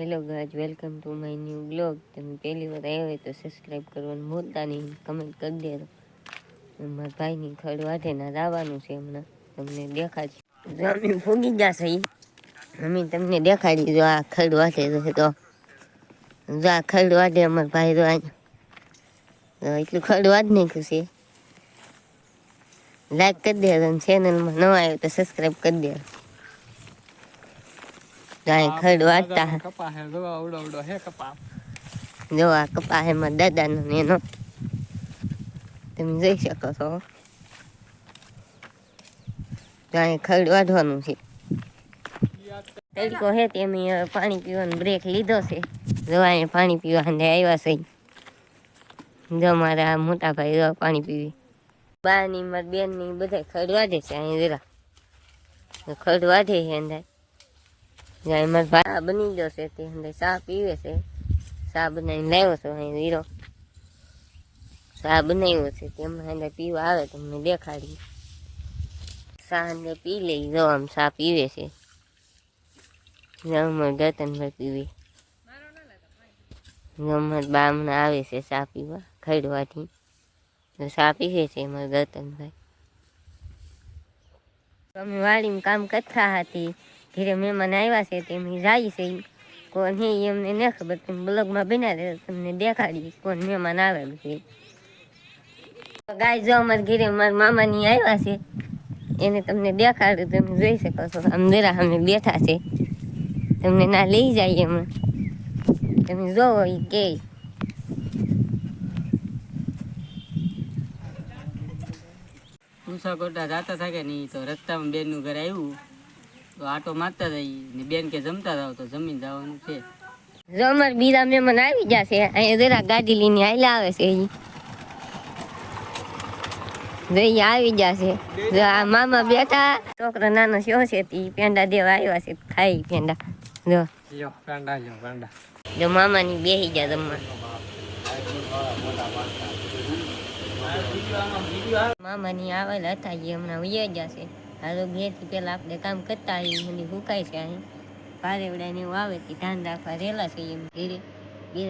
Hello ગાજ welcome to my new blog તમે પહેલી વાર આવ્યા હોય તો સબસ્ક્રાઈબ કરવાનું ભૂલતા નહીં કમેન્ટ કરી દેજો. મારા ભાઈની ખડ વાઢે ના આવવાનું છે હમણાં. તમને દેખાડશે. જો અમે ફૂગી જશે ઈ. અમે તમને દેખાડી જો આ ખડ વાઢે છે તો. જો આ ખડ વાઢે અમારા ભાઈ તો એટલું ખડ વાઢ નાખ્યું છે. લાઈક કરી દેજો ચેનલમાં નવા આવ્યો તો સબસ્ક્રાઈબ કરી દે અહીં ખડ વાટતા કપા હે જો આવડો આવડો હે કપા. જો આ કપા હે મારા દાદાનો એનો. તમે જઈ શકો છો. તો ખડ વાઢવાનું છે. તડકો હે તેમ પાણી પીવાનો બ્રેક લીધો છે. જોવા એ પાણી પીવા અને આવ્યા છે. જો મારા મોટા ભાઈ પાણી પીવી. બાની મારી બેનની બધા ખડ વાઢે છે અહીં જરા ખડ વાઢે છે અંદર. જાય મારા ભાઈ બની ગયો છે તે અંદર ચા પીવે છે. ચા બનાવીને લાવ્યો છો અહીં વીરો. ચા બનાવ્યો છે તેમાં અંદર પીવા આવે તમને દેખાડી ચા અંદર પી લઈ જો આમ ચા પીવે છે. અમારે ગતનભાઈ પીવે. અમારે બામણા આવે છે ચા પીવા, ખડવાથી. તો ચા પીવે છે અમારે ગતનભાઈ અમે વાડીમાં કામ કરતા હતી ઘરે મહેમાન આવ્યા છે તેમ જાય છે. કોણ હે એમને ન ખબર તમે બ્લોગમાં બના દે તમને દેખાડી કોણ મહેમાન આવેલું છે. ગાય જો અમારા ઘરે મારા મામાની આવ્યા છે, એને તમને દેખાડું, તમે જોઈ શકો છો. આમ જરા અમે બેઠા છે. તમને ના લઈ જાય એમાં. તમે જોવો એ કે. પૂછા કરતા જાતા થાય ને નહીં? તો રસ્તામાં બેનનું ઘર આવ્યું. તો આટો મારતા જઈ ને બેન કે જમતા જાવ તો જમીન જવાનું છે. જમર અમારા બીજા મહેમાન આવી જશે અહીંયા જરા ગાડી લઈને હાલ્યા આવે છે ઈ. જો આવી જશે જો આ મામા બેઠા છોકરો નાનો શો છે તે? પેંડા દેવા આવ્યા છે ખાઈ પેંડા. જો. જો પેંડા જો પેંડા. જો મામાની બેહી ગયા જમવા. મામાની આવેલા હતા એ હમણાં વૈયા જશે હાલો ઘેરથી પેલા આપણે કામ કરતા આવીએ અને હુકાય છે અહીં. પારેવડા ને એવું આવે તે ધ્યાન રાખવા રહેલા છે એમ ઘેરે.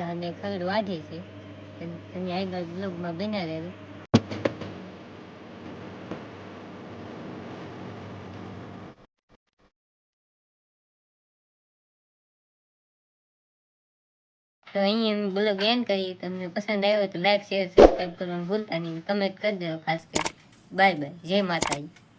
અને ખડ વાઢે છે. અને આગળ બ્લોગમાં બના રહેલો તો અહીંયા બ્લોગ એન્ડ કરીએ તમને પસંદ આવ્યો તો લાઈક શેર સબસ્ક્રાઈબ કરવાનું ભૂલતા નહીં. કમેન્ટ કરી દેજો ખાસ કરી બાય બાય જય માતાજી.